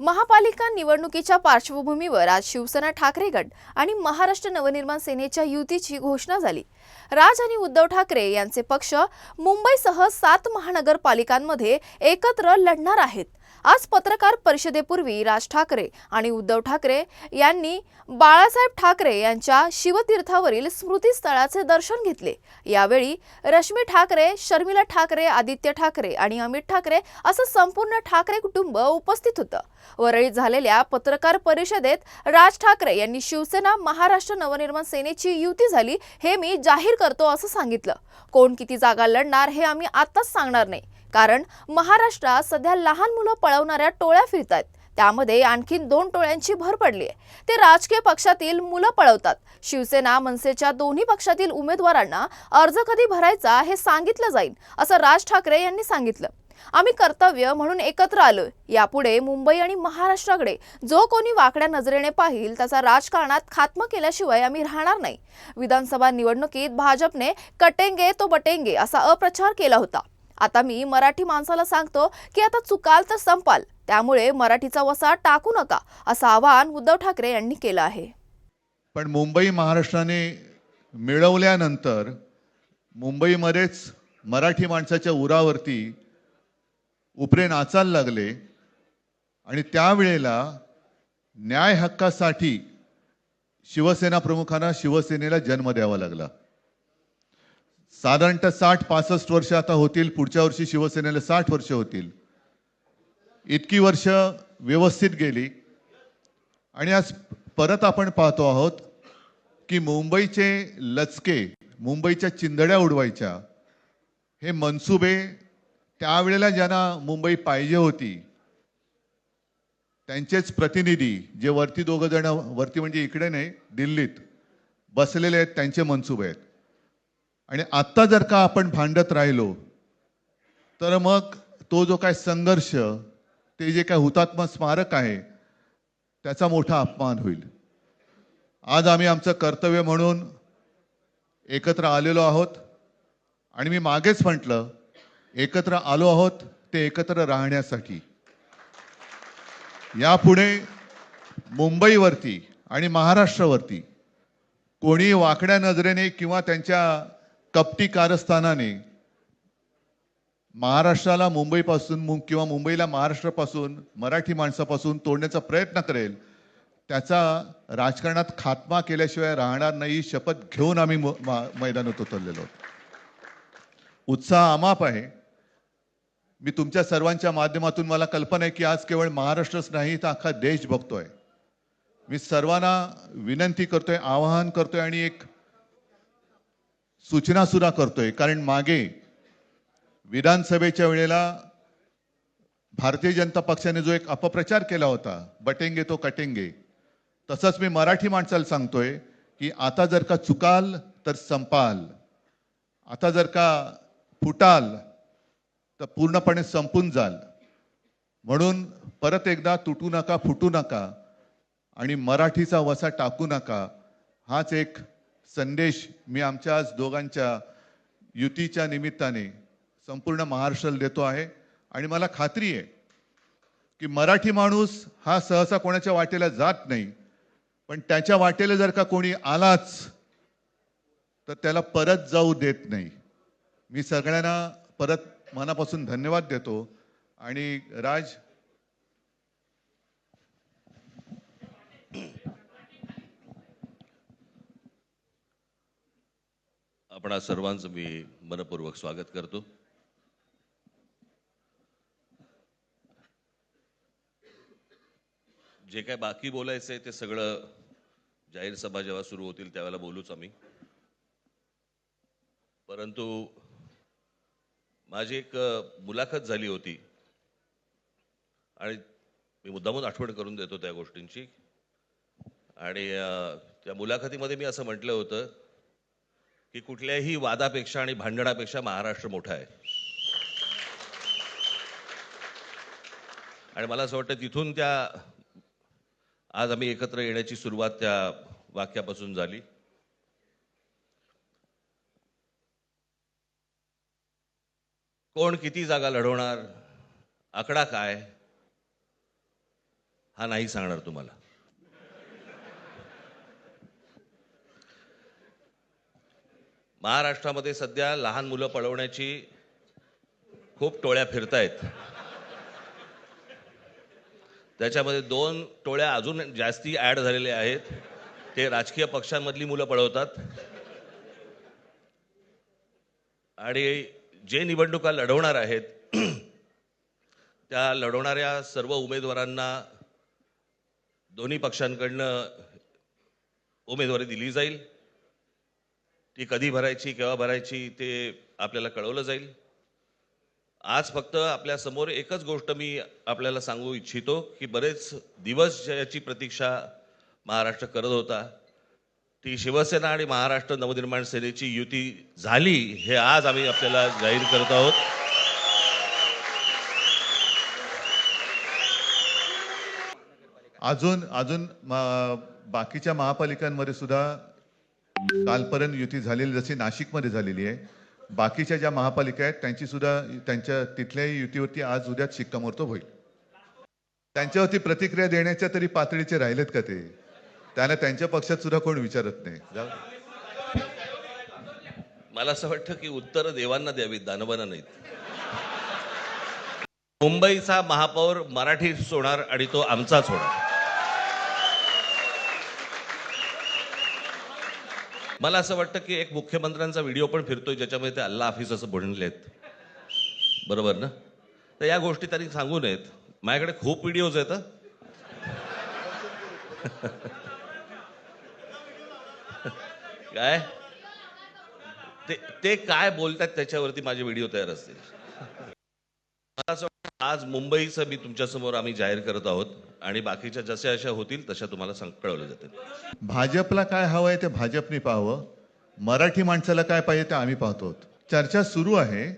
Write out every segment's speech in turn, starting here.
महापालिका निवडणुकीच्या पार्श्वभूमीवर आज शिवसेना ठाकरे गट आणि महाराष्ट्र नवनिर्माण सेनेच्या युतीची घोषणा झाली. राज आणि उद्धव ठाकरे यांचे पक्ष मुंबईसह सात महानगरपालिकांमध्ये एकत्र लढणार आहेत. आज पत्रकार परिषदेपूर्वी राज ठाकरे आणि उद्धव ठाकरे यांनी बाळासाहेब ठाकरे यांच्या शिवतीर्थावरील स्मृतीस्थळाचे दर्शन घेतले. यावेळी रश्मी ठाकरे शर्मिला ठाकरे आदित्य ठाकरे आणि अमित ठाकरे असं संपूर्ण ठाकरे कुटुंब उपस्थित होतं. वरळीत झालेल्या पत्रकार परिषदेत राज ठाकरे यांनी शिवसेना महाराष्ट्र नवनिर्माण सेनेची युती झाली हे मी जाहीर करतो असं सांगितलं. कोण किती जागा लढणार हे आम्ही आत्ताच सांगणार नाही. कारण महाराष्ट्रात सध्या लहान मुलं पळवणाऱ्या टोळ्या फिरत आहेत त्यामध्ये आणखीन दोन टोळ्यांची भर पडली आहे. ते राजकीय पक्षातील मुलं पळवतात. शिवसेना मनसेच्या दोन्ही पक्षातील उमेदवारांना अर्ज कधी भरायचा हे सांगितलं जाईल असं राज ठाकरे यांनी सांगितलं. आम्ही कर्तव्य म्हणून एकत्र आलोय. यापुढे मुंबई आणि महाराष्ट्राकडे जो कोणी वाकड्या नजरेने पाहिल त्याचा राजकारणात खात्म केल्याशिवाय आम्ही राहणार नाही. विधानसभा निवडणुकीत भाजपने कटेंगे तो बटेंगे असा अप्रचार केला होता. आता मी मराठी माणसाला सांगतो की आता चुकाल तर संपाल त्यामुळे मराठीचा वसा टाकू नका असं आवाहन उद्धव ठाकरे यांनी केलं आहे. पण मुंबई महाराष्ट्राने मिळवल्यानंतर मुंबईमध्येच मराठी माणसाच्या उरावरती उपरे नाचायला लागले आणि त्यावेळेला न्याय हक्कासाठी शिवसेना प्रमुखांना शिवसेनेला जन्म द्यावा लागला. साधारणतः साठ पासष्ट वर्ष आता होतील पुढच्या वर्षी शिवसेनेला साठ वर्ष होतील. इतकी वर्ष व्यवस्थित गेली. आणि आज परत आपण पाहतो आहोत की मुंबईचे लचके मुंबईच्या चिंदड्या उडवायच्या हे मनसुबे त्यावेळेला ज्यांना मुंबई पाहिजे होती त्यांचेच प्रतिनिधी जे वरती दोघं जण वरती म्हणजे इकडे नाही दिल्लीत बसलेले आहेत त्यांचे मनसुबे आहेत. आणि आत्ता जर का आपण भांडत राहिलो तर मग तो जो काय संघर्ष ते जे काय हुतात्मा स्मारक आहे त्याचा मोठा अपमान होईल. आज आम्ही आमचं कर्तव्य म्हणून एकत्र आलेलो आहोत आणि मी मागेच म्हटलं एकत्र आलो आहोत ते एकत्र राहण्यासाठी. यापुढे मुंबईवरती आणि महाराष्ट्रावरती कोणी वाकड्या नजरेने किंवा त्यांच्या कपटी कारस्थानाने महाराष्ट्राला मुंबईपासून मु- किंवा मुंबईला महाराष्ट्रापासून मराठी माणसापासून तोडण्याचा प्रयत्न करेल त्याचा राजकारणात खात्मा केल्याशिवाय राहणार नाही ही शपथ घेऊन आम्ही म- मैदानात उतरलेलो उत्साह अमाप आहे. मी तुमच्या सर्वांच्या माध्यमातून मला कल्पना आहे की आज केवळ महाराष्ट्रच नाही तर अख्खा देश बघतोय. मी सर्वांना विनंती करतोय आवाहन करतोय आणि एक सूचना सुद्धा करतोय. कारण मागे विधानसभेच्या वेळेला भारतीय जनता पक्षाने जो एक अपप्रचार केला होता बटेंगे तो कटेंगे. तसंच मी मराठी माणसाला सांगतोय की आता जर का चुकाल तर संपाल. आता जर का फुटाल तर पूर्णपणे संपून जाल. म्हणून परत एकदा तुटू नका फुटू नका आणि मराठीचा वसा टाकू नका. हाच एक संदेश मी आमच्या आज दोघांच्या युतीच्या निमित्ताने संपूर्ण महाराष्ट्राला देतो आहे. आणि मला खात्री आहे की मराठी माणूस हा सहसा कोणाच्या वाटेला जात नाही. पण त्याच्या वाटेला जर का कोणी आलाच तर त्याला परत जाऊ देत नाही. मी सगळ्यांना परत मनापासून धन्यवाद देतो. आणि राज आपणा सर्वांचं मी मनपूर्वक स्वागत करतो. जे काय बाकी बोलायचं आहे ते सगळं जाहीर सभा जेव्हा सुरू होतील त्यावेळेला बोलूच आम्ही. परंतु माझी एक मुलाखत झाली होती. आणि मी मुद्दामून आठवण करून देतो त्या गोष्टींची. आणि त्या मुलाखतीमध्ये मी असं म्हटलं होतं की कुठल्याही वादापेक्षा आणि भांडणापेक्षा महाराष्ट्र मोठा आहे. आणि मला असं वाटतं तिथून त्या आज आम्ही एकत्र येण्याची सुरुवात त्या वाक्यापासून झाली. कोण किती जागा लढवणार आकडा काय हा नाही सांगणार तुम्हाला. महाराष्ट्रामध्ये सध्या लहान मुलं पळवण्याची खूप टोळ्या फिरतायत. त्याच्यामध्ये दोन टोळ्या अजून जास्ती ॲड झालेल्या आहेत. ते राजकीय पक्षांमधली मुलं पळवतात. आणि जे निवडणुका लढवणार आहेत त्या लढवणाऱ्या सर्व उमेदवारांना दोन्ही पक्षांकडनं उमेदवारी दिली जाईल. ती कधी भरायची केव्हा भरायची ते आपल्याला कळवलं जाईल. आज फक्त आपल्यासमोर एकच गोष्ट मी आपल्याला सांगू इच्छितो की बरेच दिवस याची प्रतीक्षा महाराष्ट्र करत होता. ती शिवसेना आणि महाराष्ट्र नवनिर्माण सेनेची युती झाली हे आज आम्ही आपल्याला जाहीर करत आहोत. अजून अजून बाकीच्या महापालिकांमध्ये सुद्धा कालपर्यंत युती झालेली जशी नाशिकमध्ये झालेली आहे बाकीच्या ज्या महापालिका आहेत त्यांची सुद्धा त्यांच्या तिथल्याही युतीवरती आज उद्याच शिक्कामोर्तब होईल. त्यांच्यावरती प्रतिक्रिया देण्याच्या तरी पातळीचे राहिलेत का ते? त्यांना त्यांच्या पक्षात सुद्धा कोण विचारत नाही. जाऊ मला असं वाटतं की उत्तर देवांना द्यावीत दानवांना नाहीत. मुंबईचा महापौर मराठी सोडणार आणि तो आमचाच होणार. मला असं वाटतं की एक मुख्यमंत्र्यांचा व्हिडिओ पण फिरतोय ज्याच्यामध्ये ते अल्ला हाफिज असं म्हणलेत बरोबर ना? तर या गोष्टी त्यांनी सांगू नयेत. माझ्याकडे खूप व्हिडिओज आहेत काय? ते ते काय बोलतात त्याच्यावरती माझे व्हिडिओ तयार असतील. मला असं वाटतं आज मुंबईचं मी तुमच्यासमोर आम्ही जाहीर करत आहोत. आणि बाकीच्या जशा अशा होतील तशा तुम्हाला कळवलं जातील. भाजपला काय हवंय ते भाजपने पाहावं. मराठी माणसाला काय पाहिजे ते आम्ही पाहतो. चर्चा सुरू आहे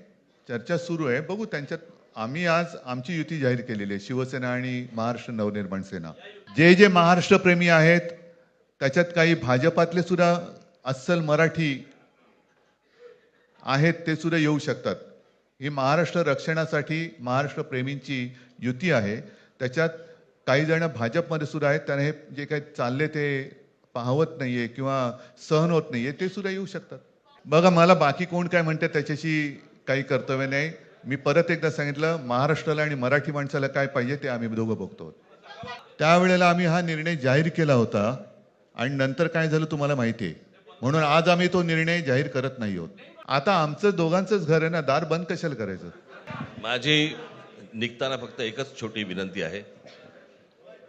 चर्चा सुरू आहे. बघू त्यांच्यात आम्ही आज आमची युती जाहीर केलेली आहे शिवसेना आणि महाराष्ट्र नवनिर्माण सेना. जे जे महाराष्ट्र प्रेमी आहेत त्याच्यात काही भाजपातले सुद्धा अस्सल मराठी आहेत ते सुद्धा येऊ शकतात. ही महाराष्ट्र रक्षणासाठी महाराष्ट्र प्रेमींची युती आहे. त्याच्यात काही जण भाजपमध्ये सुद्धा आहेत त्यांना हे जे काही चालले ते पाहवत नाहीये किंवा सहन होत नाहीये ते सुद्धा येऊ शकतात. बघा मला बाकी कोण काय म्हणते त्याच्याशी काही कर्तव्य नाही. मी परत एकदा सांगितलं महाराष्ट्राला आणि मराठी माणसाला काय पाहिजे ते आम्ही दोघं बघतो. त्यावेळेला आम्ही हा निर्णय जाहीर केला होता आणि नंतर काय झालं तुम्हाला माहिती आहे. म्हणून आज आम्ही तो निर्णय जाहीर करत नाही आहोत. आता आमचं दोघांचंच घर आहे ना दार बंद कशाला करायचं? माझी निघताना फक्त एकच छोटी विनंती आहे.